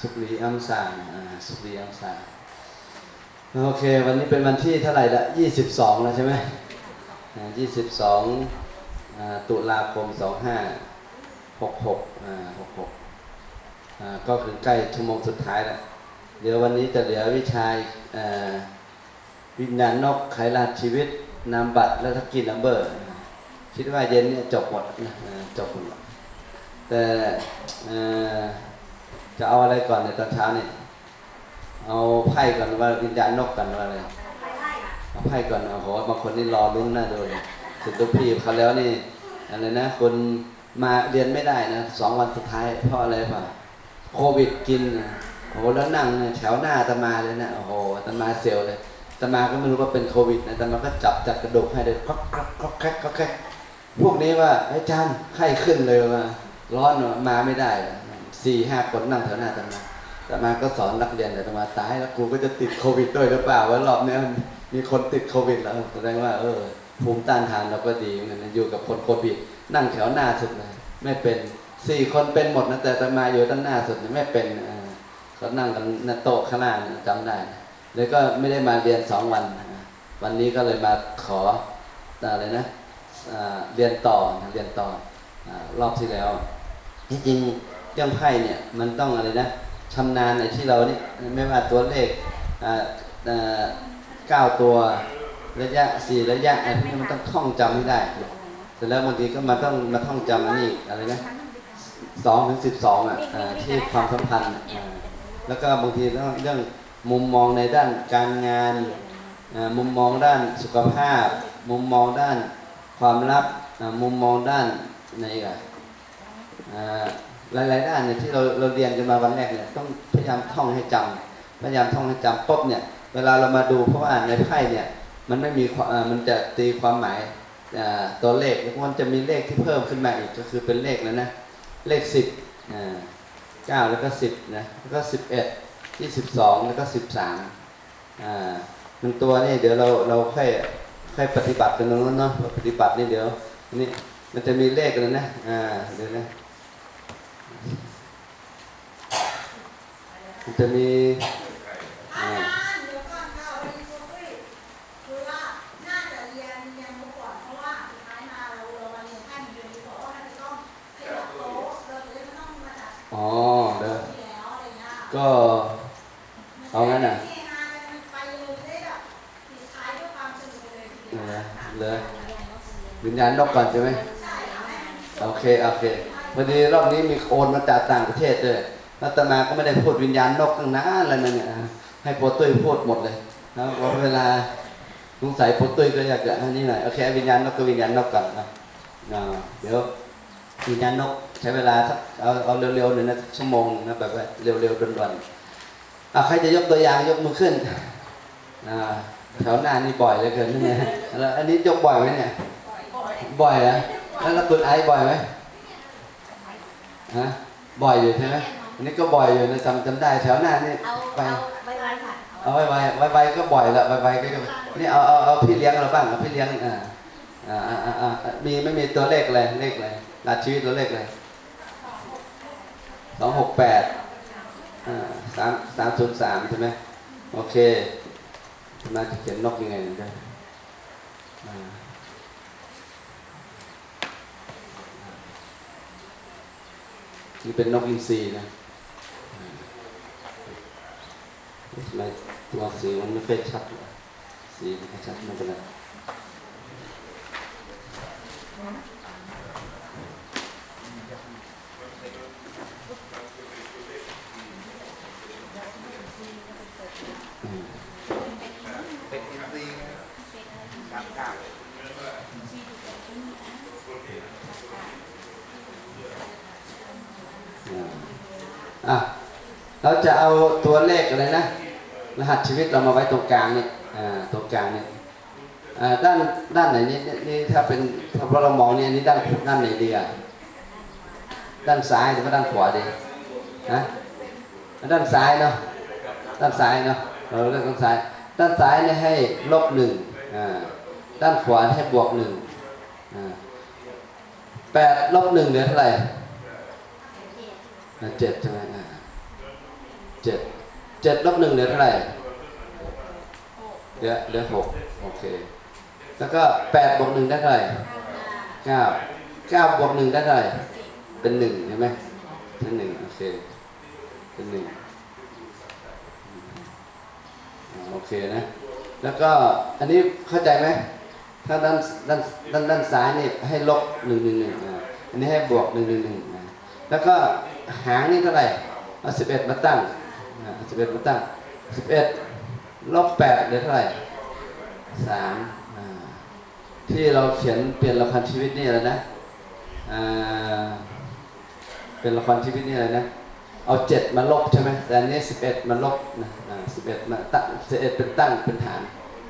สุกรีอัมสานอ่าสุกรีอัมสานโอเค วันนี้เป็นวันที่เท่าไหร่ละยี่สิบสองแล้วใช่ไหมยี่สิบสองตุลาคมสองห้าหกหกอ่าหกหกอ่าก็คือใกล้ชั่วโมงสุดท้ายแล้วเดี๋ยววันนี้จะเหลือวิชาอ่าวิญญาณนกไขลาชีวิต นามบัตรและทักกินนัมเบอร์ คิดว่าเย็นเนี่ยจบหมดนะจบหมดแต่อ่อ จะเอาอะไรก่อนในตอนเช้านี่เอาไพ่ก่อนว่าวิญญาณนกก่อนว่าอะไรเอาไพ่ก่อนโอ้โหบางคนนี่รอลุ้นหน้าดูเลยสุดทุกพี่เขาแล้วนี่อะไรนะคนมาเรียนไม่ได้นะสองวันสุดท้ายเพราะอะไรป่าโควิดกินโอ้โหแล้วนั่งเนี่ยแถวหน้าตมาเลยนะโอ้โหตมาเซลเลยตมาก็ไม่รู้ว่าเป็นโควิดนะตมาก็จับจัดกระดูกให้เลยครอกครอกครอกแคกครอกแคกพวกนี้ว่าไอาจารย์ไข้ขึ้นเลยว่าร้อนมาไม่ได้ สี่ห้าคนนั่งแถวหน้าตมาตมาก็สอนนักเรียนแต่ตมาตายแล้วกูก็จะติดโควิดด้วยหรือเปล่าว่ารอบเนี้ยมีคนติดโควิดแล้วแสดงว่าเออภูมิต้านทานเราก็ดีเหมือนอยู่กับคนโควิด นั่งแถวหน้าสุดเลยไม่เป็นสี่คนเป็นหมดนะแต่ตมาอยู่ด้านหน้าสุดเนี่ยไม่เป็นอ่าเขานั่งกันหน้าโต๊ะข้างหน้าเนี่ยจำได้แล้วก็ไม่ได้มาเรียนสองวัน วันนี้ก็เลยมาขออะไรนะเรียนต่อเรียนต่ออรอบที่แล้วที่จริง เรื่องไพ่เนี่ยมันต้องอะไรนะชำนาญในที่เราเนี่ไม่ว่าตัวเลขเก้าตัวระยะสี่ระยะอะไรพวกนี้มันต้องท่องจำให้ได้เสร็จแล้วบางทีก็มาต้องมาท่องจำอันนี่อะไรนะสองถึงสิบสองอะที่ความสัมพันธ์แล้วก็บางทีเรื่องเรื่องมุมมองในด้านการงานมุมมองด้านสุขภาพ มุมมองด้านความลับมุมมองด้านไหนอีกันอ่า หลายๆด้านเนี่ยที่เราเราเรียนกันมาวันแรกเนี่ยต้องพยายามท่องให้จำพยายามท่องให้จำปุ๊บเนี่ย เวลาเรามาดูเพราะว่าในไพ่เนี่ย มันไม่มีมันจะตีความหมายตัวเลขแล้วมันจะมีเลขที่เพิ่มขึ้นมาอีกก็คือเป็นเลขแล้วนะเลขสิบเก้าแล้วก็สิบนะแล้วก็สิบเอ็ดที่สิบสองแล้วก็สิบสามอ่ามันตัวนี่เดี๋ยวเราเราค่อยค่อยปฏิบัติกันตรงนั้นเนาะปฏิบัตินี่เดี๋ยวนี่มันจะมีเลขกันนะอ่าเดี๋ยวนะอ่าเดี๋ยวนะวันนี้คุยคือว่าน่าจะเรียนเรียน มาก่อนเพราะว่าสุดท้ายมาเราเรามาเรียนแค่เดือนนี้เพราะว่ามันจะต้อได้ไม่ต้องมาจัดอ๋อเด้อที่แล้วอะไรเงี้ยก็เอางั้นน่ะเลยได้แบบปิดท้ายด้วยความสนุกเลยทีเหเดีลืยวอเหลือวิญญาณนกก่อนใช่ไหมโอเค โอเค พอดีรอบนี้มีโอนมาจากต่างประเทศด้วย รัตมาก็ไม่ได้พูดวิญญาณนกตั้งนานแล้วนะเนี่ยให้โปรตุ้ยพูดหมดเลยนะพราเวลาสงสัยโปรตุ้ยก็อยากจะอันนี้หน่อยโอเควิญญาณนกก็วิญญาณนกก่อนนะเดี๋ยววิญญาณนกใช้เวลาสักเอาเอาเร็วๆหนึ่งนะชั่วโมงหนึ่งนะแบบว่าเร็วๆด่วนๆอะใครจะยกตัวอย่างยกมือขึ้นอ่าแถวหน้านี่บ่อยเลยเกินนี่ไงแล้วอันนี้ยกบ่อยไหมเนี่ย บ่อยเหรอแล้วแล้วคุณไอซ์บ่อยไหมฮะบ่อยอยู่ใช่ไหม อันนี้ก็บ่อยอยู่นะจำจำได้แถวหน้านี่เอาไปเอาไว้ไว้ค่ะเอาไว้ไว้ไว้ไว้ก็บ่อยละไว้ไว้ก็ก็นี่เอาเอาเอาพี่เลี้ยงเราบ้างเอาพี่เลี้ยงอ่าอ่าอ่าอ่าอ่ามีไม่มีตัวเลขอะไรเลขอะไรรหัสชีวิตตัวเลขอะไรสองหกแปดอ่าสามสามศูนย์สามใช่ไหมโอเคน่าจะเขียนนกยังไงเนี่ยด้วยอ่านี่เป็นนกอินทรีนะ ทำไมตัวสีมันไม่ค่อยชัดเลยสีไม่ค่อยชัดไม่เป็นไรอืมเป็นอินทรีย์สามเก้าอะเราจะเอาตัวเลขอะไรนะ รหัสชีวิตเรามาไว้ตรงกลางนี่อ่าตรงกลางนี่อ่าด้านด้านไหนนี่นี่ถ้าเป็นถ้าเรามองเนี่อันนี้ด้านด้านไหนดีอะด้านซ้ายหรือว่าด้านขวาดีฮะด้านซ้ายเนาะด้านซ้ายเนาะเราเลือกด้านซ้าย ด้านซ้ายเนี่ยให้ลบหนึ่งด้านขวาให้บวกหนึ่งแปดลบหนึ่งเหลือเท่าไหร่อ่าเจ็ดใช่ไหมเจ็ด เจ็ดลบหนึ่งเหลือเท่าไหร่เหลือเหลือหกโอเค แล้วก็แปดบวกหนึ่งได้เท่าไหร่เก้าเก้าบวกหนึ่งได้เท่าไหร่เป็นหนึ่งใช่ไหมเป็นหนึ่งโอเคเป็นหนึ่งโอเคนะ แล้วก็อันนี้เข้าใจไหมถ้าด้านด้านด้านด้านซ้ายนี่ให้ลบหนึ่งหนึ่งหนึ่งอันนี้ให้บวกหนึ่งหนึ่งหนึ่งแล้วก็หางนี่เท่าไหร่เอาสิบเอ็ดมาตั้ง สิบเอ็ดมาตั้งสิบเอ็ดลบแปดเหลือเท่าไหร่สามที่เราเขียนเปลี่ยนละครชีวิตนี่อะไรนะเป็นละครชีวิตนี่อะไรนะ เอาเจ็ดมาลบใช่ไหมแต่อันนี้สิบเอ็ดมาลบนะสิบเอ็ดมาตั้งสิบเอ็ดเป็นตั้งเป็นฐาน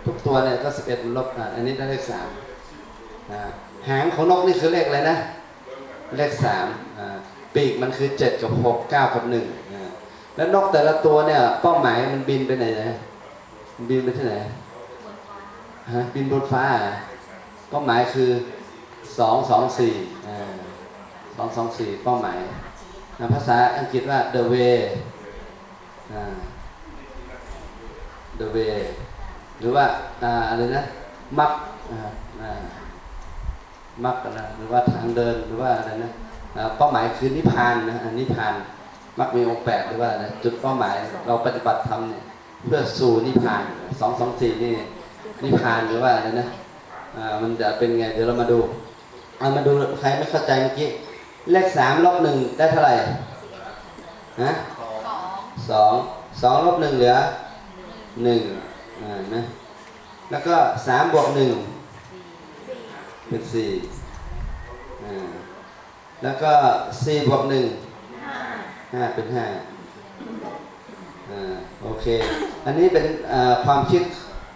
ทุกตัวเนี่ยก็สิบเอ็ดมันลบอะอันนี้ได้เลขสามหางของนกนี่คือเลขอะไรนะ เลขสามปีกมันคือเจ็ดกับหกเก้ากับหนึ่ง แล้วนกแต่ละตัวเนี่ยเป้าหมายมันบินไปไหนนะมันบินไปที่ไหนฮะบินบนฟ้าเป้าหมายคือสองสองสี่สองสองสี่เป้าหมายภาษาอังกฤษว่า the way the way หรือว่าอาอะไรนะมักมักนะหรือว่าทางเดินหรือว่าอะไรนะเป้าหมายคือนิพพานนะนิพพาน มักมีองค์แปดหรือว่าอะไรจุดเป้าหมายเราปฏิบัติธรรมเนี่ยเพื่อสู่นิพพานสองสองสี่นี่นิพพานหรือว่าอะไรนะอ่ามันจะเป็นไงเดี๋ยวเรามาดูเอามาดูใครไม่เข้าใจเมื่อกี้เลขสามลบหนึ่งได้เท่าไหร่ฮะสองสองสองลบหนึ่งเหลือหนึ่งอ่าเห็นไหมแล้วก็สามบวกหนึ่งเป็นสี่อ่าแล้วก็สี่บวกหนึ่ง ห้าเป็นห้าอ่าโอเค อันนี้เป็นอ่าความคิด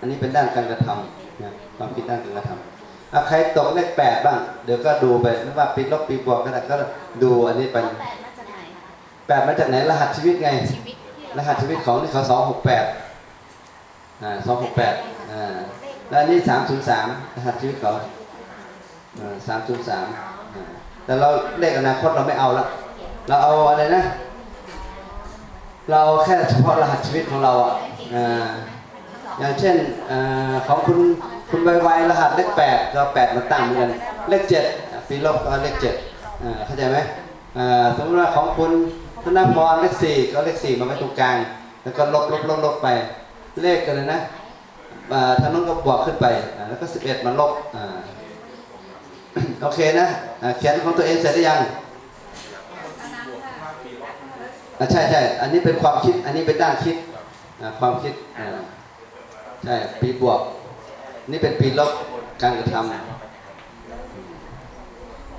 อันนี้เป็นด้านการกระทำนะความคิดด้านการกระทำอะใครตกเลขแปดบ้าง เดี๋ยวก็ดูไปไม่ว่าปีลบปีบวกก็ได้ก็ดูอันนี้ไปแปดมาจากไหนคะแปดมาจากไหนรหัสชีวิตไงชีวิตที่รหัสชีวิตของนี่เขาสองหกแปดอ่าสองหกแปดอ่าแล้วอันนี้สามศูนย์สามรหัสชีวิตเขาสามศูนย์สามแต่เราเลขอนาคตเราไม่เอาละเราเอาอะไรนะ เราแค่เฉพาะรหัสชีวิตของเราอะอย่างเช่นอของคุณคุณไวๆรหัสเลขแปดก็แปดมาตั้งเหมือนกันเลขเจ็ดปีลบก็เลขเจ็ดเข้าใจไหมสมมติว่าของคุณธนพรเลขสี่ก็เลขสี่มาไว้ตรงกลาง แล้วก็ลบลบลบลบไปเลขกันเลยนะอ่าทางนู้นก็บวกขึ้นไปแล้วก็สิบเอ็ดมาลบโอเคนะเขียนของตัวเองเสร็จหรือยัง ใช่ใช่อันนี้เป็นความคิด อันนี้เป็นด้านคิดความคิดใช่ปีบวก นี่เป็นปีลบการกระทำ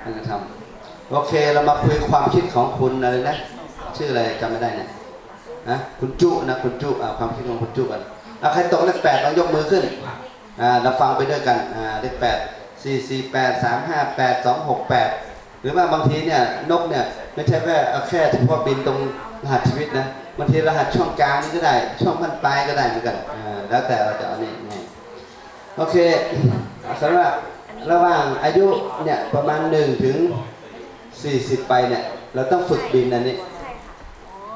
การกระทำโอเคเรามาคุยความคิดของคุณอะไรนะชื่ออะไรจำไม่ได้เนี่ยนะคุณจุนะคุณจุอ่ความคิดของคุณจุกันใครตกเลขแปดลองยกมือขึ้นอ่าเราฟังไปด้วยกันอ่าเลขแปดสี่สี่แปดสามห้าแปดสองหกแปด รือว่าบางทีเนี่ยนกเนี่ยไม่ใช่แค่เอาแค่เฉพาะบินตรงรหัสชีวิตนะบางทีรหัสช่วงกลางนี่ก็ได้ ช่วงพันปลายก็ได้เหมือนกันอ่าแล้วแต่เราจะเอานี่ไงโอเคสำหรับระหว่างอายุเนี่ยประมาณหนึ่งถึงสี่สิบไปเนี่ยเราต้องฝึกบินอันนี้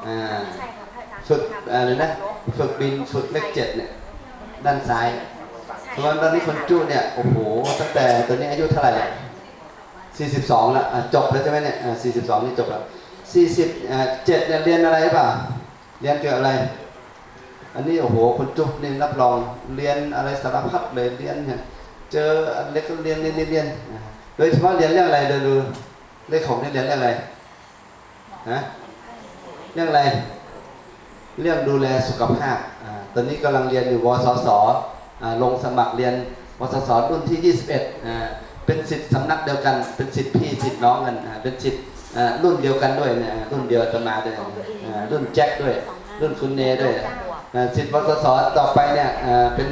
อ่าใช่ค่ะพระอาจารย์ฝึกอะไรนะฝึกบินฝึกเลขเจ็ดเนี่ยด้านซ้ายเพราะว่าตอนนี้คนจู้เนี่ยโอ้โหตั้งแต่ตอนนี้อายุเท่าไหร่ ละสี่สิบสองละจบแล้วใช่ไหมเนี่ยสี่สิบสองนี่จบแล้วสี่สิบเจ็ดเนี่ยเรียนอะไรหรือเปล่าเรียนเกี่ยวอะไร อันนี้โอ้โหคนจุ๊บนี่รับรองเรียนอะไรสารพัดเลยเรียนเนี่ยเจออันเล็กก็เรียนเรียนเรียนเรียนโดยเฉพาะเรียนเรื่องอะไรเดี๋ยวดูเลขของนี่เรียนเรื่องอะไรฮะเรื่องอะไร เรื่องดูแลสุขภาพอ่าตอนนี้กำลังเรียนอยู่วสสอ่าลงสมัครเรียนวสสรุ่นที่ 21อ่า เป็นสิทธิ์สำนักเดียวกัน เป็นสิทธิ์พี่สิทธิ์น้องกันเป็นสิทธิ์รุ่นเดียวกันด้วยเนี่ยรุ่นเดียวจะมาด้วยรุ่นแจ็คด้วย รุ่นคุณเนด้วยสิทธิ์วสสต่อไปเนี่ยเป็น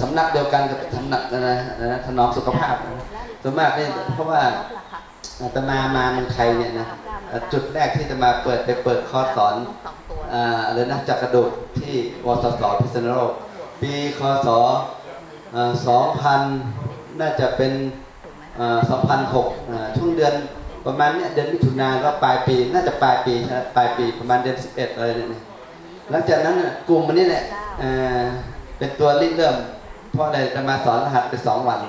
สำนักเดียวกันกับสำนักนะนะถนอมสุขภาพส่วนมากเนี่ยเพราะว่าตมามาเมืองไทยเนี่ยนะจุดแรกที่จะมาเปิดไปเปิดคอร์สสอนองตัวอ่าอะไรนะจักรดุที่วสสพิษณุโลกปีคศสองพันน่าจะเป็น ถูกไหมสองพันหกช่วงเดือนประมาณเนี้ยเดือนมิถุนาก็ปลายปีน่าจะปลายปีปลายปีประมาณเดือนสิบเอ็ดอะไรเนี่ยหลังจากนั้นน่ะกลุ่มมันนี่แหละเอ่อเป็นตัวริเริ่มเพราะอะไรจะมาสอนรหัสไปสองวัน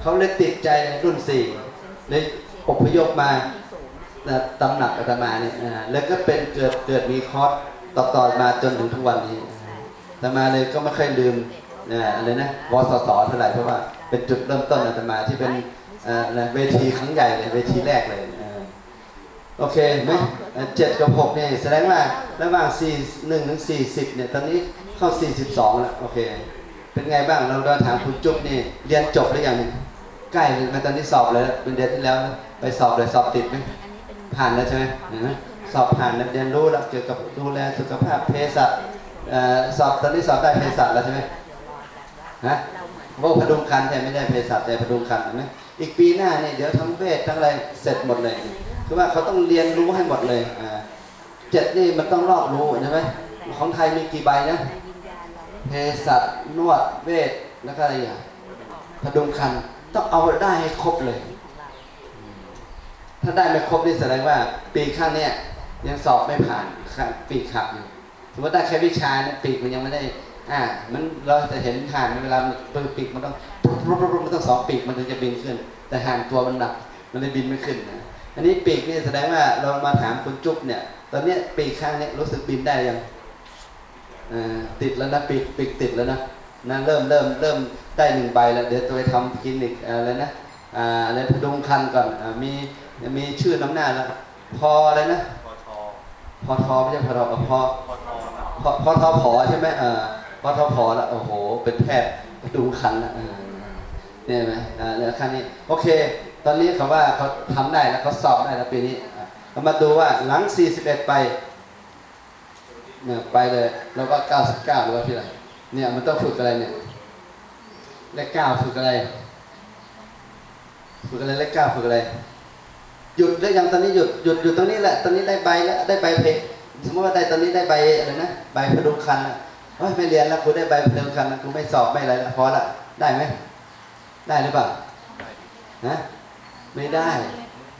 เขาเลยติดใจรุ่นสี่เลยอพยพมาตำหนักอาตมาเนี่ยอ่าแล้วก็เป็นเกิดเกิดมีคอร์สต่อต่อมาจนถึงทุกวันนี้อาตมาเลยก็ไม่เคยลืมนะอะไรนะวสสเท่าไหร่เพราะว่าเป็นจุดเริ่มต้นอาตมาที่เป็น อ่ออะเวทีครั้งใหญ่เลยเวทีแรกเลยอ่าโอเคไหมเจ็ดกับหกเนี่ยแสดงว่าระหว่างสี่หนึ่งถึงสี่สิบเนี่ยตอนนี้เข้าสี่สิบสองแล้วโอเค เป็นไงบ้างเราเราถามคุณจุ๊บนี่เรียนจบหรือยังใกล้เลยมาตอนนี้สอบเลยเป็นเดือนที่แล้วไปสอบเลยสอบติดไหมผ่านแล้วใช่ไหมเห็นไหมสอบผ่านเรียนรู้แล้วเกี่ยวกับดูแลสุขภาพเภสัชสอบตอนนี้สอบได้เภสัชแล้วใช่ไหมฮะ โอ้พดุงคันแต่ไม่ได้เภสัชแต่พดุงคันเห็นไหมอีกปีหน้าเนี่ยเดี๋ยวทั้งเวททั้งอะไรเสร็จหมดเลย คือว่าเขาต้องเรียนรู้ให้หมดเลยอ่าเจ็ดนี่มันต้องรอบรู้ใช่ไหมของไทยมีกี่ใบนะเภสัชนวดเวทแล้วก็อะไรอย่างพดุงคันต้องเอาได้ให้ครบเลย ถ้าได้ไม่ครบนี่แสดงว่า ปีข้างเนี้ยยังสอบไม่ผ่านข้างปีขับอยู่สมมติได้แค่วิชาปีกมันยังไม่ได้ อ่า มันเราจะเห็นห่านเวลาปืนปีกมันต้องปุ๊บปุ๊บปุ๊บปุ๊บมันต้องสองปีกมันถึงจะบินขึ้น แต่ห่านตัวมันหนัก มันเลยบินไม่ขึ้นนะ อันนี้ปีกนี่แสดงว่าเรามาถามคุณจุ๊บเนี่ย ตอนเนี้ยปีกข้างเนี้ยรู้สึกบินได้ยังอ่าติดแล้วนะปีกปีกติดแล้วนะนะเริ่มเริ่มเริ่มได้หนึ่งใบแล้วเดี๋ยวตัวไปทำคลินิกอะไรนะอ่าอะไรพดุงคันก่อนอ่ามีมีชื่อน้ำหน้าแล้ว พออะไรนะพอทอพอทอไม่ใช่พอทอเอ่อพอพอทอครับพอพอทอผอใช่ไหมเออ พอทอผอแล้วโอ้โห เป็นแพทย์พดุงคันแล้วเนี่ยไหมอ่าเนี่ยขั้นนี้ โอเค ตอนนี้เขาว่าเขาทำได้แล้วเขาสอบได้แล้วปีนี้เรามาดูว่าหลัง 41 ไปเนี่ยไปเลยแล้วก็เก้าสิบเก้าหรือว่าที่ไหนเนี่ยมันต้องฝึกอะไรเนี่ยเลขเก้าฝึกอะไรฝึกอะไรเลขเก้าฝึกอะไรหยุดได้ยังตอนนี้หยุดหยุดหยุดตรงนี้แหละตอนนี้ได้ใบแล้วได้ใบเพลสมมติว่าได้ตอนนี้ได้ใบอะไรนะใบพดุงคันแล้ว ไม่เรียนแล้วกูได้ใบพดุงคันกูไม่สอบไม่อะไรแล้วพอละได้ไหมได้หรือเปล่าฮะไม่ได้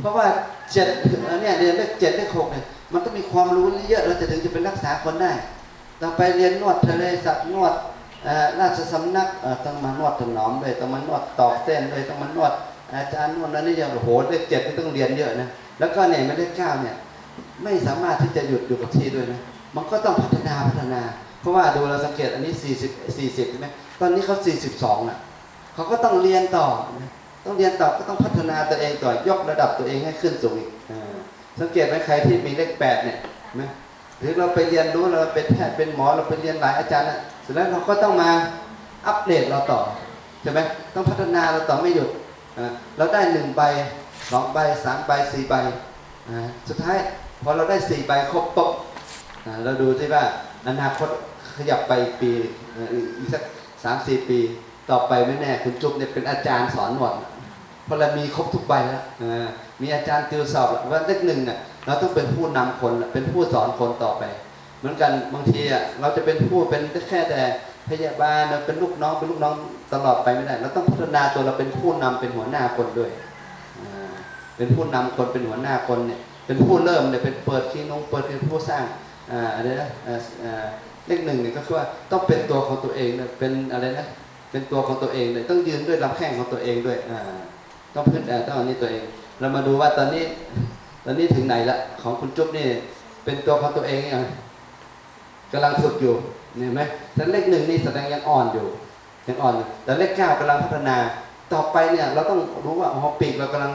เพราะว่าเจ็ดเนี่ยเรียนเลขเจ็ดเลขหกเนี่ยมันต้องมีความรู้เยอะเราจะถึงจะเป็นรักษาคนได้ต่อไปเรียนนวดทะเลสัตว์นวดเอ่อราชสำนักต้องมานวดถนอมด้วยต้องมานวดตอกเส้นด้วยต้องมานวดอาจารย์นวดนั้นนี่อย่างโอ้โหเลขเจ็ดต้องเรียนเยอะนะแล้วก็เนี่ยไม่เลขเก้าเนี่ยไม่สามารถที่จะหยุดอยู่กับที่ด้วยนะมันก็ต้องพัฒนาพัฒนา เพราะว่าดูเราสังเกตอันนี้ 40 40ใช่ไหมตอนนี้เขา 42น่ะเขาก็ต้องเรียนต่อนะต้องเรียนต่อก็ต้องพัฒนาตัวเองต่อยกระดับตัวเองให้ขึ้นสูงอีกสังเกตไหมใครที่มีเลขแปดเนี่ยนไหมหรือเราไปเรียนรู้เราเป็นแพทย์เป็นหมอเราไปเรียนหลายอาจารย์น่ะเสร็จแล้วเราก็ต้องมาอัปเดตเราต่อใช่ไหมต้องพัฒนาเราต่อไม่หยุดเราได้หนึ่งใบสองใบสามใบสี่ใบสุดท้ายพอเราได้สี่ใบครบปุ๊บเราดูที่ว่า อนาคตขยับไปปีอีกสักสามสี่ปี ต่อไปไม่แน่คุณจุ๊บเนี่ยเป็นอาจารย์สอนหมดพราะเรามีครบทุกใบแล้วมีอาจารย์ติวสอบวว่าเลขหนึ่งเนี่ยเราต้องเป็นผู้นำคนเป็นผู้สอนคนต่อไป เหมือนกันบางทีอะเราจะเป็นผู้เป็นแค่แต่พยาบาลเราเป็นลูกน้องเป็นลูกน้องตลอดไปไม่ได้ เราต้องพัฒนาตัวเราเป็นผู้นำเป็นหัวหน้าคนด้วยเป็นผู้นำคนเป็นหัวหน้าคนเนี่ยเป็นผู้เริ่มเนี่ยเป็นเปิดที่นงเปิดเป็นผู้สร้าง อ่าอะไรนะอ่าเลขหนึ่งเนี่ยก็คือว่าต้องเป็นตัวของตัวเองเนี่ยเป็นอะไรนะเป็นตัวของตัวเองเลยต้องยืนด้วยลำแข้งของตัวเองด้วยอ่าต้องพื้นต้องอันนี้ตัวเอง เรามาดูว่าตอนนี้ตอนนี้ถึงไหนละของคุณจุ๊บนี่เป็นตัวของตัวเองยังกำลังฝึกอยู่เห็นไหมแต่เลขหนึ่งนี่แสดงยังอ่อนอยู่ยังอ่อนแต่เลขเก้ากำลังพัฒนา ต่อไปเนี่ยเราต้องรู้ว่าอ๋อปีกเรากำลัง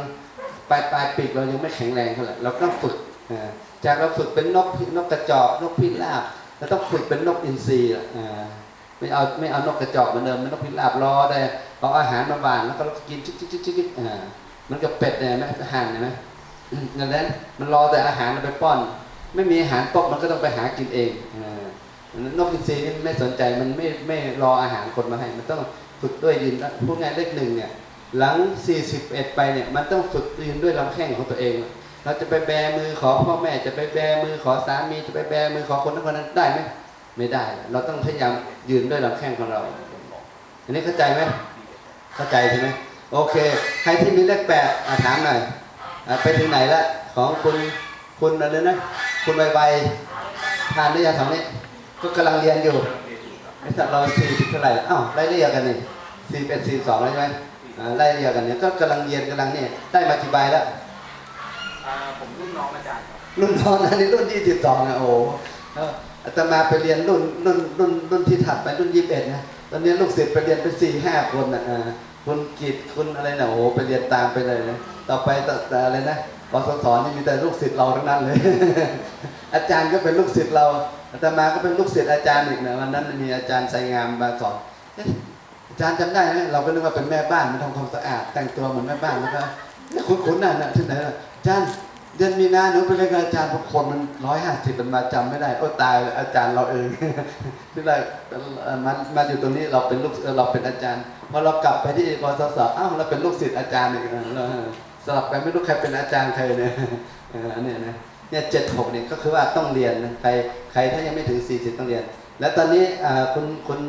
ปลายปลายปีกเรายังไม่แข็งแรงเท่าไหร่เราก็ฝึกอ่า จากเราฝึกเป็นนกนกกระจอกนกพิราบเราต้องฝึกเป็นนกอินทรีอ่าไม่เอาไม่เอานกกระจอกเหมือนเดิมไม่นกพิราบรอได้เอาอาหารมาหวานแล้วก็กินชิกชิกชิกชิกอ่ามันกับเป็ดเนี่ยไหมห่านเห็นไหมอืมนั่นแหละมันรอแต่อาหารเราไปป้อน ไม่มีอาหารปุ๊บมันก็ต้องไปหากินเองนกอินทรีนี่ไม่สนใจมันไม่ไม่รออาหารคนมาให้ มันต้องฝึกด้วยยืนพูดง่ายเลขหนึ่งเนี่ยหลัง 41 ไปเนี่ยมันต้องฝึกยืนด้วยลำแข้งของตัวเอง เราจะไปแบมือขอพ่อแม่จะไปแบมือขอสามีจะไปแบมือขอคนนั้นคนนั้นได้ไหมไม่ได้ เราต้องพยายามยืนด้วยลำแข้งของเรา อันนี้เข้าใจไหมเข้าใจใช่ไหมโอเค ใครที่มีเลขแปดอะถามหน่อยอไปถึงไหนละของคุณคุณอะไรนะคุณใบใบผ่านหรือยังสองนี้ก็กำลังเรียนอยู่ไอ้สัตว์เราสี่สิบเท่าไหร่อ้าวไล่เรียกกันนี่สี่เป็นสี่สองแล้วใช่ไหมไล่เรียกกันเนี่ยก็กำลังเรียนกำลังเนี่ยได้มากี่ใบแล้ว ผมรุ่นน้องอาจารย์ครับรุ่นน้องนะนี่รุ่นที่สิบสองนะโอ้โหแล้วอาตมาไปเรียนรุ่นรุ่นรุ่นรุ่นที่ถัดไปรุ่นยี่สิบเอ็ดนะตอนนี้ลูกศิษย์ไปเรียนไปสี่ห้าคนนะอ่าคุณกิตคุณอะไรนะโอ้โหไปเรียนตามไปเลยนะต่อไปต่อแต่อะไรนะปสสนี่มีแต่ลูกศิษย์เราทั้งนั้นเลย อาจารย์ก็เป็นลูกศิษย์เราอาตมาก็เป็นลูกศิษย์อาจารย์อีกนะวันนั้นมีอาจารย์ไซงามมาสอนเอ๊ะอาจารย์จำได้ไหมเราก็นึกว่าเป็นแม่บ้านมาทำความสะอาด แต่งตัวเหมือนแม่บ้านแล้วก็เนี่ยคุ้นๆน่ะนะที่ไหนน่ะ อาจารย์เดือนมีนาหนูไปเรียนกับอาจารย์บางคนมันร้อยห้าสิบมันมาจำไม่ได้โอ้ตายอาจารย์เราเองที่ไรเอ่อมันมาอยู่ตรงนี้เราเป็นลูกเราเป็นอาจารย์พอเรากลับไปที่กศศอ้าวเราเป็นลูกศิษย์อาจารย์อีกเออเราสลับไปไม่รู้ใครเป็นอาจารย์ใครเนี่ยออเนี่ยนะเนี่ยเจ็ดหกเนี่ยก็คือว่าต้องเรียนใครใครถ้ายังไม่ถึงสี่สิบต้องเรียน แล้วตอนนี้คุณคุณ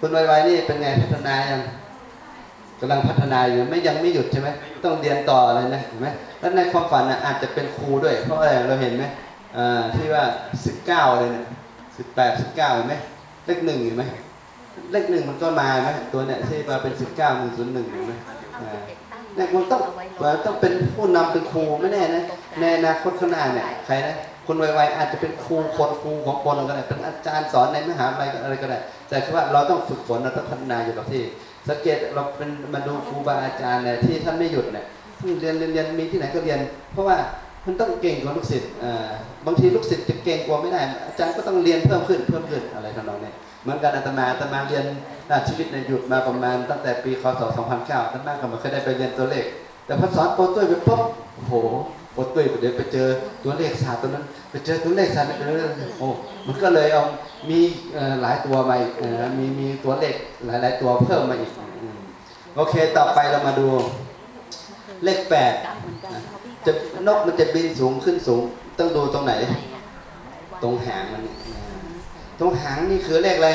คุณวัยๆนี่เป็นไงพัฒนายัง กำลังพัฒนาอยู่ไม่ยังไม่หยุดใช่ไหมต้องเรียนต่อเลยนะเห็นไหมแล้วในความฝันนะอาจจะเป็นครูด้วย เพราะอะไรเราเห็นไหมที่ว่า19เก้าเลยเนี่ย18 19เก้าเห็นไหมเลขหนึ่งเห็นไหมเลขหนึ่งมันก็มาไหมตัวเนี่ยที่มาเป็น19 101เห็นไหมอ่าเห็นไหมนี่ยมันต้องมันต้องเป็นผู้นำเป็นครูไม่แน่นะในอนาคตข้างหน้าเนี่ยใครนะคนวัยๆอาจจะเป็นครูคนครูของคนก็ได้เป็นอาจารย์สอนในมหาวิทยาลัยอะไรก็ได้แต่คือว่าเราต้องฝึกฝนเราต้องพัฒนาอยู่กับที่ สังเกตเราเป็นมาดูครูบาอาจารย์เนี่ยที่ท่านไม่หยุดเนี่ยท่านเรียนเรียนเรียนมีที่ไหนก็เรียน เพราะว่ามันต้องเก่งกว่าลูกศิษย์บางทีลูกศิษย์จะเก่งกว่าไม่ได้ อาจารย์ก็ต้องเรียนเพิ่มขึ้นเพิ่มขึ้นอะไรทำนองเนี้ยเหมือนกันอาตมาอาตมาเรียนชีวิตในยหยุดมาประมาณตั้งแต่ปีคศ2009อาตมาก็ไมาเคยได้ไปเรียนตัวเลข แต่พอสอนโปรตุ้ยไปปุ๊บโอ้โหโปรตุ้ยเดี๋ยวไปเจอตัวเลขศาสตร์ตัวนั้น ไปเจอตัวเลขศาสตร์นั้นโอ้มันก็เลยเอา มีหลายตัวมาอีกมีมีตัวเลขหลาย ๆ ตัวเพิ่มมาอีก โอเคต่อไปเรามาดู เลขแปดจะนกมันจะบินสูงขึ้นสูง ต้องดูตรงไหน ตรงหางมันตรงหางนี่คือเลขอะไร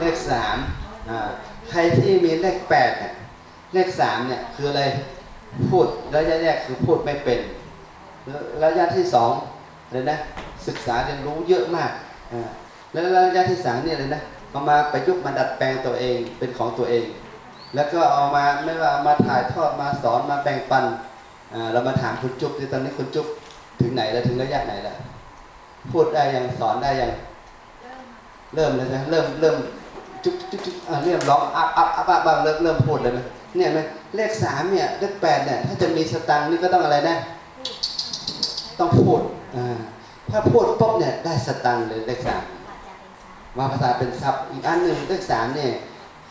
เลขสามใครที่มีเลขแปดเนี่ยเลขสามเนี่ยคืออะไรพูดระยะแรกคือพูดไม่เป็นระยะที่สองเลยนะศึกษาเรียนรู้เยอะมากอ่า แล้วระยะที่สามเนี่ยเลยนะเอามาประยุกต์มาดัดแปลงตัวเองเป็นของตัวเอง แล้วก็เอามาไม่ว่าามาถ่ายทอดมาสอนมาแบ่งปันเรามาถามคุณจุ๊บที่ตอนนี้คุณจุ๊บถึงไหนแล้วถึงระยะไหนแล้วพูดได้ยังสอนได้ยังเริ่มเลยนะเริ่มเริ่มจุ๊บจุ๊บจุ๊บเริ่มร้องอัพอัพอัพอัพบ้างเริ่มเริ่มพูดเลยไหมเนี่ยไหมเลขสามเนี่ยเลขแปดเนี่ยถ้าจะมีสตังค์นี่ก็ต้องอะไรนะต้องพูดอ่าถ้าพูดปุ๊บเนี่ยได้สตังค์เลยเลขสาม มาภาษาเป็นทรัพย์อีกอันหนึ่งเลขสามเนี่ย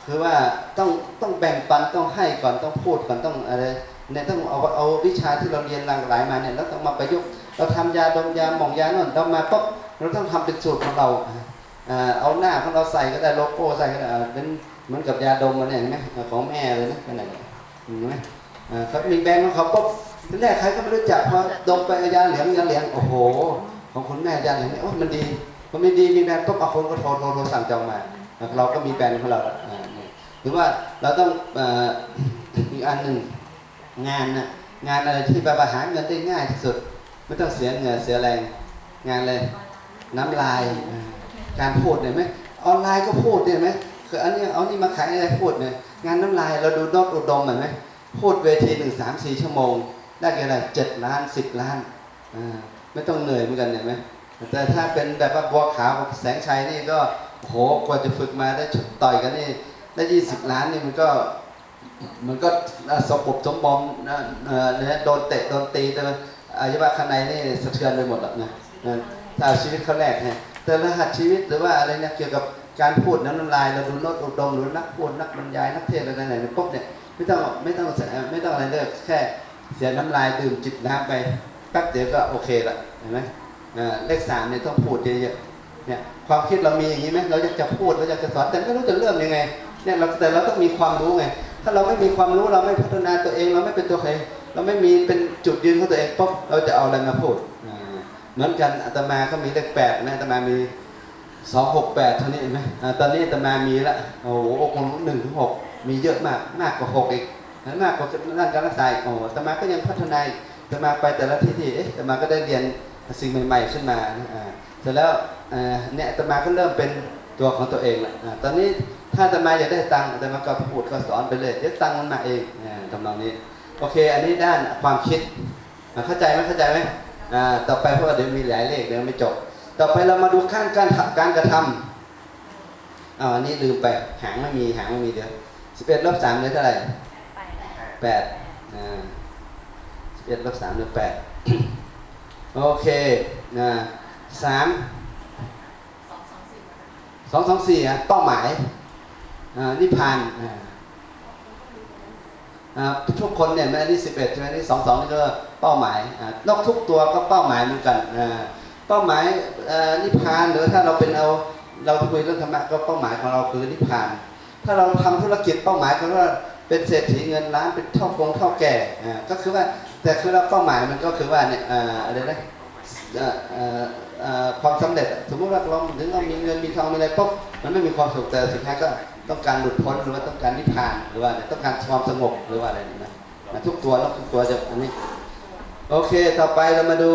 คือว่าต้องต้องแบ่งปันต้องให้ก่อนต้องพูดก่อนต้องอะไรเนี่ยต้องเอาเอาวิชาที่เราเรียนหลากหลายมาเนี่ยแล้วต้องมาประยุกต์เราทำยาดมยาหมองยาน่นเรามาปุ๊บเราต้องทำเป็นสูตรของเราเอาหน้าของเราใส่ก็ได้โลโก้ใส่ก็ได้เป็นเหมือนกับยาดมมันเนี่ยเห็นไหมของแม่เลยนะเป็นไหนเห็นไหมเขามีแบรนด์ของเขาปุ๊บทีแรกใครก็ไม่รู้จักพอดมไปยาเหลืองยาเหลืองโอ้โห ของคุณแม่ยาเหลืองเนี่ยโอ้มันดี อมันดีมีแบรนด์ปุ๊บเอาคนก็โทรโทรโทรสั่งจองมา เราก็มีแบรนด์ของเราหรือว่าเราต้องอีกอันหนึ่งงานนะงานอะไรที่แบบหาเงินได้ง่ายที่สุด ไม่ต้องเสียเงื่อเสียแรงงานเลยน้ำลายการพูดเห็นไหมออนไลน์ก็พูดเห็นไหมคืออันนี้เอานี่มาขายอะไรพูดเนี่ยงานน้ำลายเราดูนอกอุดมเห็นไหมพูดเวทีหนึ่งสามสี่ชั่วโมง ได้กี่อะไรเจ็ดล้านสิบล้านไม่ต้องเหนื่อยเหมือนกันเห็นไหม แต่ถ้าเป็นแบบว่าบัวขาวกับแสงชัยนี่ก็โหกว่าจะฝึกมาได้ชกต่อยกันนี่ได้ยี่สิบล้านนี่มันก็มันก็สมบสมบอมนะโดนเตะโดนตีแต่อวัยวะข้างในนี่สะเทือนไปหมดแล้วนะนะถ้าชีวิตเขาแรกเนี่ยแต่รหัสชีวิตหรือว่าอะไรเนี่ยเกี่ยวกับการพูดน้ำลายเราดูโน้ตอุดมหรือนักพูดนักบรรยายนักเทศน์อะไรไหนปุ๊บเนี่ยไม่ต้องไม่ต้องไม่ต้องอะไรเลยแค่เสียน้ำลายดื่มจิบน้ำไปแป๊บเดียวก็โอเคละเห็นไหม เลขสามเนี่ยต้องพูดเยอะๆเนี่ยความคิดเรามีอย่างนี้ไหมเราอยากจะพูดเราอยากจะสอนแต่ไม่รู้จะเริ่มยังไงเนี่ยเราแต่เราต้องมีความรู้ไง ถ้าเราไม่มีความรู้เราไม่พัฒนาตัวเอง เราไม่เป็นตัวใครเราไม่มีเป็นจุดยืนของตัวเองปุ๊บเราจะเอาอะไรมาพูดเหมือนกันอาตมาก็มีเลขแปดนะอาตมามีสองหกแปดเท่านี้เห็นไหมตอนนี้อาตมามีละโอ้โหองค์หนึ่งถึงหกมีเยอะมากมากกว่าหกอีกนั้นมากกว่าด้านการรักษาโอ้แต่มาก็ยังพัฒนาอีกแต่มาไปแต่ละที่ที่อ๊ะแต่มาก็ได้เรียน สิ่งใหม่ ๆ ขึ้นมานะอ่าเสร็จแล้วเอ่อเนี่ยอาตมาก็เริ่มเป็นตัวของตัวเองละอ่าตอนนี้ถ้าอาตมาอยากได้ตังค์อาตมาก็พูดก็สอนไปเลยเดี๋ยวตังค์มันมาเองอ่าทำนองนี้โอเค อันนี้ด้านความคิดอ่าเข้าใจไหมเข้าใจไหมอ่าต่อไปเพราะว่าเดี๋ยวมีหลายเลขเดี๋ยวไม่จบ ต่อไปเรามาดูขั้นการทำการกระทำอ่าอันนี้ลืมไปหางไม่มีหางไม่มีเดี๋ยวสิบเอ็ดลบสามได้เท่าไหร่แปดอ่าสิบเอ็ดลบสามเหลือแปด โอเคนะสามสองสองสี่อะเป้าหมายนิพพานทุกคนเนี่ยแม่นี่สิบเอ็ดใช่ไหมนี่สองสองนี่ก็เป้าหมายอ่ากทุกตัวก็เป้าหมายเหมือนกันเป้าหมายนิพพานหรือถ้าเราเป็นเอาเราคุยเรื่องธรรมะก็เป้าหมายของเราคือนิพพาน ถ้าเราทำธุรกิจเป้าหมายก็ว่าเป็นเศรษฐีเงินล้านเป็นเท่ากงเท่าแก่ก็คือว่า แต่คือเราเป้าหมายมันก็คือว่าเนี่ยอะไรนะความสำเร็จสมมติว่าเราถึงเรามีเงินมีทองมีอะไรปุ๊บมันไม่มีความสุขแต่สุดท้ายก็ต้องการหลุดพ้นหรือว่าต้องการนิพพานหรือว่าต้องการความสงบหรือว่าอะไรนะนะทุกตัวแล้วทุกตัวจะอันนี้โอเคต่อไปเรามาดู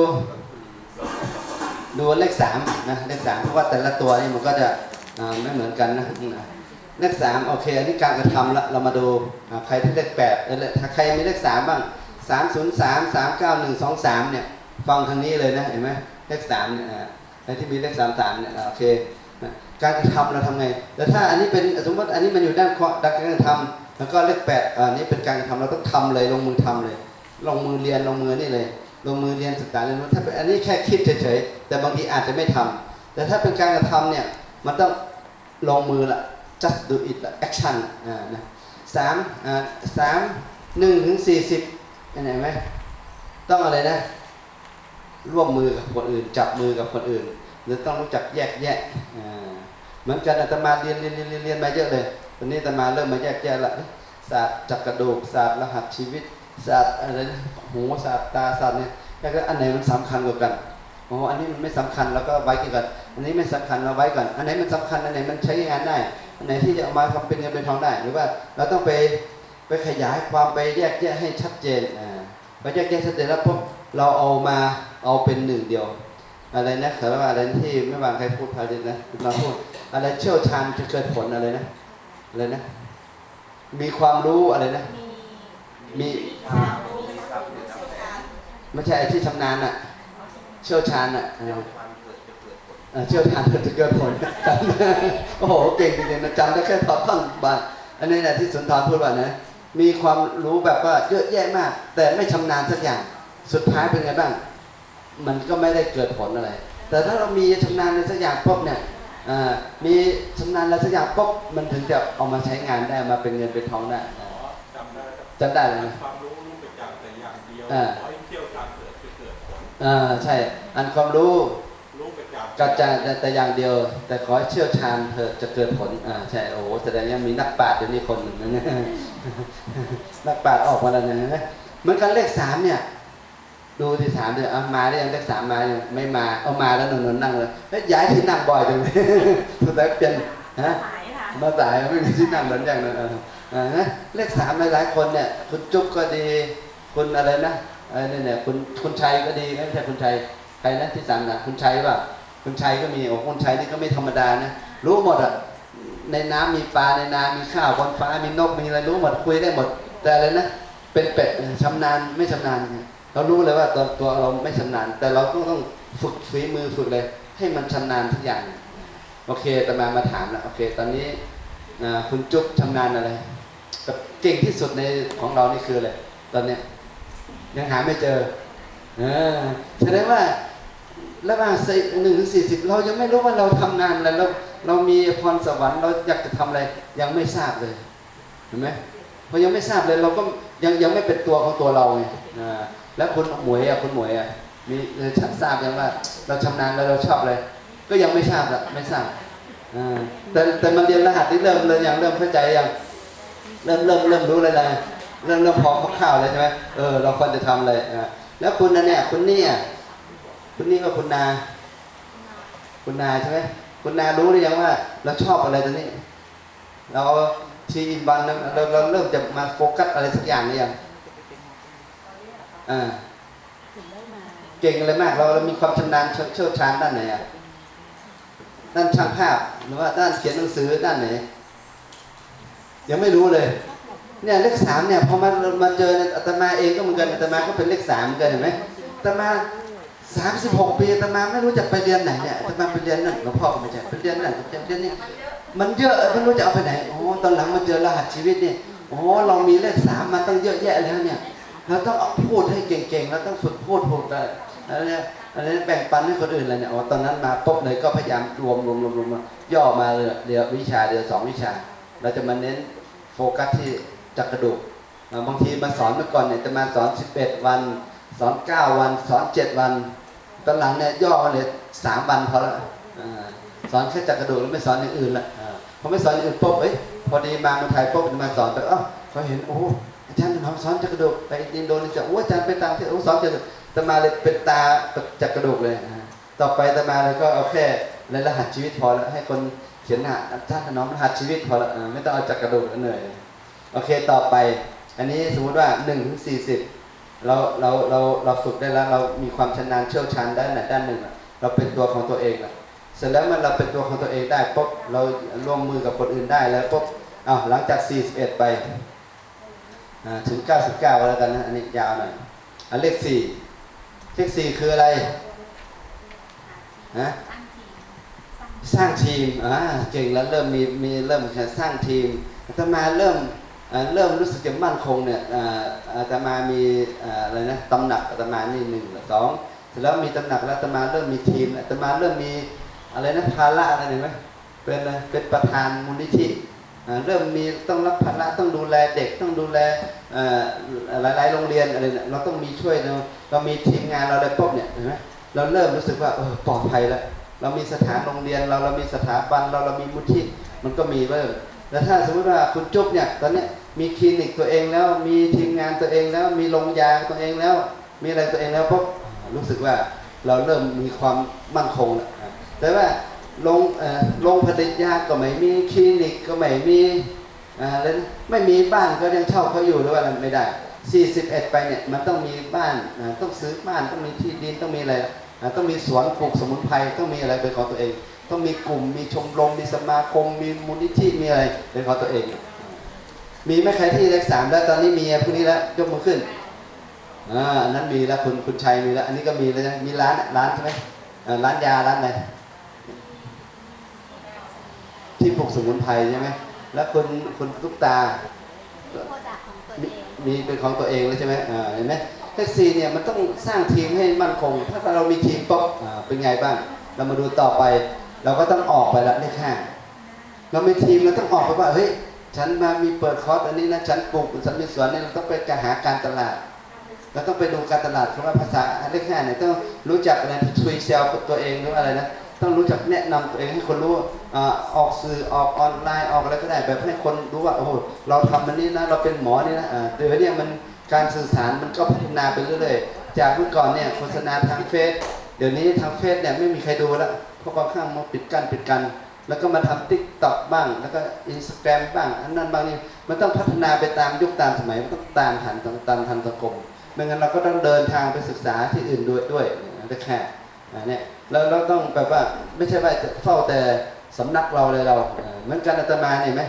ดูเลขสามนะเลขสามเพราะว่าแต่ละตัวนี่มันก็จะไม่เหมือนกันนะเลขสามโอเคอันนี้การกระทำละเรามาดูใครที่เลขแปดถ้าใครมีเลขสามบ้าง สามศูนย์สามสามเก้าหนึ่งสองสามเนี่ยฟังทางนี้เลยนะเห็นไหมเลขสามเนี่ยอ่าใครที่มีเลขสามสามเนี่ยโอเคการกระทำเราทำไงแต่ถ้าอันนี้เป็นสมมติอันนี้มันอยู่ด้านขวาด้านการกระทำแล้วก็เลขแปดอันนี้เป็นการกระทำเราต้องทำเลยลงมือทำเลย ลงมือเรียนลงมือนี่เลย ลงมือเรียนศึกษาเรียนรู้ถ้าเป็นอันนี้แค่คิดเฉยๆแต่บางทีอาจจะไม่ทำแต่ถ้าเป็นการกระทำเนี่ยมันต้องลงมือละ just do it ละ action อ่านะสามอ่าสามหนึ่งถึงสี่สิบ เห็นไหมต้องอะไรนะ ร่วมมือกับคนอื่น จับมือกับคนอื่น หรือต้องรู้จักแยกแยะเหมือนกันอาตมาเรียนเรียนเรียนเรียนมาเยอะเลยตอนนี้อาตมาเริ่มมาแยกแยะละศาสตร์จักกระดูกศาสตร์รหัสชีวิตศาสตร์อะไรหูศาสตร์ตาศาสตร์เนี่ยแล้วก็อันไหนมันสำคัญกว่ากันอ๋ออันนี้มันไม่สำคัญแล้วก็ไว้ก่อนอันนี้ไม่สำคัญเราไว้ก่อน อันไหนมันสำคัญอันไหนมันใช้งานได้ อันไหนที่จะเอามาทำเป็นเงินเป็นทองได้ หรือว่าเราต้องไป ไปขยายความไปแยกแยะให้ชัดเจนอ่าไปแยกแยะชัดเจนแล้วปุ๊บเราเอามาเอาเป็นหนึ่งเดียว อะไรนะเขาเรียกว่าอะไรที่ไม่วางใครพูดพาดินนะมาพูดอะไรเชี่ยวชาญจะเกิดผลอะไรนะอะไรนะ มีความรู้อะไรนะ มีไม่ใช่ไอ้ที่ชำนาญอะเชี่ยวชาญอะเออความเกิดจะเกิดผลเออเชี่ยวชาญจะเกิดผลจำโอ้โหเก่งจริงๆนะจำได้แค่ตอนท่อนบานอันนี้แหละที่สุนทรพูดว่านะ มีความรู้แบบว่าเยอะแยะมาก แต่ไม่ชำนาญสักอย่าง สุดท้ายเป็นไงบ้าง มันก็ไม่ได้เกิดผลอะไร แต่ถ้าเรามีชำนาญในสักอย่างปุ๊บเนี่ยอ่ามีชำนาญอะไรสักอย่างปุ๊บมันถึงจะเอามาใช้งานได้มาเป็นเงินเป็นทองได้อ๋อจำได้ครับจำได้เลยนะความรู้รู้ไปจากแต่อย่างเดียวอ่าขอให้เที่ยวการเกิดจะเกิดผลอ่าใช่ อันความรู้รู้ไปจา กก็จะแต่แต่อย่างเดียว แต่ขอให้เชี่ยวชาญเถอะจะเกิดผลอ่าใช่โอ้โหแสดงว่ามีนักปราชญ์อยู่นี่คนหนึ่งนะเนี่ยนักปราชญ์ออกมาแล้วนะเหมือนกันเลขสามเนี่ย ดูที่สามเดี๋ยวเอามาได้ยังเลขสามมายังไม่มาเอามาแล้วนนนนั่งเลยเฮ้ยย้ายที่นั่งบ่อยจังเลยสุดท้ายเปลี่ยนฮะสายค่ะมาสายไม่มีที่นั่งเหมือนอย่างนั้นเอออ่านะเลขสามหลายๆคนเนี่ย คุณจุ๊บก็ดี คุณอะไรนะอะไรเนี่ยเนี่ยคุณคุณชัยก็ดีไม่ใช่คุณชัยใครนะที่สามนะคุณชัยป่ะ คุณชัยก็มีโอ้คุณชัยนี่ก็ไม่ธรรมดานะรู้หมดอะในน้ำมีปลาในนา มีข้าวบนฟ้ามีนกมีอะไรรู้หมดคุยได้หมด แต่อะไรนะเป็นเป็ดชำนาญไม่ชำนาญไงเรารู้เลยว่าตัวตัวเราไม่ชำนาญ แต่เราต้องต้องฝึกฝีมือฝึกเลย ให้มันชำนาญทุกอย่าง โอเคแต่มามาถามแล้วโอเค ตอนนี้คุณจุ๊บชำนาญอะไรแบบเก่งที่สุดในของเรานี่คืออะไรตอนเนี้ยยังหาไม่เจอ เออแสดงว่า ระหว่างหนึ่งถึงสี่สิบเรายังไม่รู้ว่าเราทำงานอะไรเราเรามีพรสวรรค์เราอยากจะทำอะไรยังไม่ทราบเลยเห็นไหมพอยังไม่ทราบเลยเราก็ยังยังไม่เป็นตัวของตัวเราไงอ่าแล้วคุณหมวยอะคุณหมวยอะมีเออทราบยังว่า เราชำนาญแล้วเราชอบอะไรก็ยังไม่ทราบละไม่ทราบอ่าแต่แต่มันเรียนรหัสที่เริ่มเลยยังเริ่มเข้าใจยังเริ่มเริ่มเริ่มรู้เลยนะเริ่มเริ่มพอคร่าวเลยใช่ไหมเออเราควรจะทำอะไรอ่าแล้วคุณนะเนี่ยคุณนี่อะ คุณนี่ว่าคุณนา คุณนาใช่ไหมคุณนารู้หรือยังว่า เราชอบอะไรตอนนี้ เราทีอินบันเราเราเริ่มจะมาโฟกัสอะไรสักอย่างหรือยังอ่าเก่งอะไรมากเราเรามีความชำนาญเชี่ยวชาญด้านไหนอะด้านช่างภาพหรือว่าด้านเขียนหนังสือด้านไหน ยังไม่รู้เลยเนี่ยเลขสามเนี่ยพอมามาเจออาตมาเองก็เหมือนกันอาตมาก็เป็นเลขสามเหมือนกันเห็นไหมอาตมา สามสิบหกปีอาตมาไม่รู้จะไปเรียนไหนเนี่ยอาตมาไปเรียนนั่นหลวงพ่อก็ไม่ใช่ไปเรียนนั่นไปเรียนนี่มันเยอะไม่รู้จะเอาไปไหนโอ้ตอนหลังมาเจอรหัสชีวิตเนี่ยโอ้เรามีเลขสามมาตั้งเยอะแยะแล้วเนี่ยเราต้องเอาพูดให้เก่งๆเราต้องฝึกพูดพูดได้อะไรเนี่ยอะไรเนี่ยแบ่งปันให้คนอื่นอะไรเนี่ยอ๋อตอนนั้นมาปุ๊บเลยก็พยายามรวมรวมรวมรวมย่อมาเลยเดียววิชาเดียวสองวิชา เราจะมาเน้นโฟกัสที่จักรกระดูกบางทีมาสอนเมื่อก่อนเนี่ยจะมาสอน 11 วัน สอน 9 วัน สอน 7 วัน ตอนหลังเนี่ยย่อมาเลยสามวันพอละสอนแค่จักรกระดูกแล้วไม่สอนอย่างอื่นละพอไม่สอนอย่างอื่นปุ๊บเอ้ยพอดีมาเมืองไทยปุ๊บมาสอนแต่เอ้าเขาเห็นโอ้อาจารย์ทำสอนจักรกระดูกไปอินโดนีเซียโอ้อาจารย์ไปต่างประเทศโอ้สอนจักรกระดูกแต่มาเลยเป็นตาจักรกระดูกเลยต่อไปแตมาเลยก็เอาแค่ในรหัสชีวิตพอแล้วให้คนเขียนหาอาจารย์ถนอมรหัสชีวิตพอละอ่าไม่ต้องเอาจักรกระดูกเหนื่อยโอเคต่อไป อันนี้สมมติว่า1นถึงสี่สิบ เราเราเราเราฝึกได้แล้ว เรามีความชำนาญเชี่ยวชาญด้านไหนด้านหนึ่งอะเราเป็นตัวของตัวเองละเสร็จแล้วมันเราเป็นตัวของตัวเองได้ปุ๊บเราร่วมมือกับคนอื่นได้แล้วปุ๊บอ้าวหลังจาก 41 ไปอ่าถึง 99แล้วกันนะอันนี้ยาวหน่อยอันเลข4เลข4คืออะไรฮะสร้างทีมอ่าเก่งแล้วเริ่มมีมีเริ่มจะสร้างทีมอามาเริ่ม เริ่มรู้สึกจะมั่นคงเนี่ยอาอาตมามีอะไรนะตำหนักอาตมานี่หนึ่งสองเสร็จแล้วมีตำหนักแล้วอาตมาเริ่มมีทีมอาตมาเริ่มมีอะไรนะภาระอะไรเห็นไหมเป็นอะไรเป็นประธานมูลนิธิเริ่มมีต้องรับภาระต้องดูแลเด็กต้องดูแลหลายๆโรงเรียนอะไรเนี่ยเราต้องมีช่วยเราเรามีทีมงานเราได้ปุ๊บเนี่ยเห็นไหมเราเริ่มรู้สึกว่าเออปลอดภัยแล้วเรามีสถานโรงเรียนเราเรามีสถาบันเราเรามีมูลที่มันก็มีเริ่ม แล้วถ้าสมมติว่าคุณจุ๊บเนี่ยตอนนี้มีคลินิกตัวเองแล้ว มีทีมงานตัวเองแล้ว มีโรงยาตัวเองแล้ว มีอะไรตัวเองแล้วปุ๊บรู้สึกว่าเราเริ่มมีความมั่นคงแล้วแต่ว่าโรงเอ่อโรงผลิตยาก็ไม่มีคลินิกก็ไม่มีอ่าแล้วไม่มีบ้านก็ยังเช่าเขาอยู่หรือว่าอะไรไม่ได้ 41 ไปเนี่ยมันต้องมีบ้านอ่าต้องซื้อบ้านต้องมีที่ดินต้องมีอะไรอ่าต้องมีสวนปลูกสมุนไพรต้องมีอะไรเป็นของตัวเอง ต้องมีกลุ่ม มีชมรม มีสมาคม มีมูลนิธิ มีอะไรเป็นของตัวเอง มีไหมใครที่เลขสามแล้วตอนนี้มีพวกนี้แล้วยกมือขึ้น อ่าอันนั้นมีแล้วคุณคุณชัยมีแล้ว อันนี้ก็มีแล้วนะ มีร้านร้านใช่ไหมอ่าร้านยาร้านอะไรที่ปลูกสมุนไพรใช่ไหม แล้วคุณคุณลูกตาโปรดักต์ของตัวมีเองมีเป็นของตัวเองแล้วใช่ไหมอ่าเห็นไหมแท็กซี่เนี่ยมันต้องสร้างทีมให้มั่นคง ถ้าเรามีทีมปุ๊บอ่าเป็นไงบ้าง เรามาดูต่อไป เราก็ต้องออกไปละเลขห้าเรามีทีมเราต้องออกไปว่าเฮ้ยฉันมามีเปิดคอร์สอันนี้นะฉันปลูกฉันมีสวนเนี่ยเราต้องไปกหาการตลาดเราต้องไปดูการตลาดเพราะว่าภาษาเลขห้าเนี่ยต้องรู้จักอะไรคุยเซลกับตัวเองหรืออะไรนะต้องรู้จักแนะนำตัวเองให้คนรู้อออกสื่อออกออนไลน์ออกอะไรก็ได้แบบให้คนรู้ว่าโอ้โหเราทำมันนี้นะเราเป็นหมอนี่นะเดี๋ยวนี้มันการสื่อสารมันก็พัฒนาไปเรื่อยๆจากเมื่อก่อนเนี่ยโฆษณาทางเฟซเดี๋ยวนี้ทางเฟซเนี่ยไม่มีใครดูแล้ว เพราะบางครั้งมาปิดกั้นปิดกัน แล้วก็มาทำติ๊กต็อกบ้าง แล้วก็อินสตาแกรมบ้างอันนั้นบางนี่มันต้องพัฒนาไปตามยุคตามสมัยมันต้องตามทันตามตามทันสังคมไม่งั้นเราก็ต้องเดินทางไปศึกษาที่อื่นด้วยด้วยนะแค่อันเนี้ยแล้วเราต้องแบบว่าไม่ใช่ว่าจะเฝ้าแต่สำนักเราเลยเราเอ่อเหมือนกันอาตมาเนี่ยไหม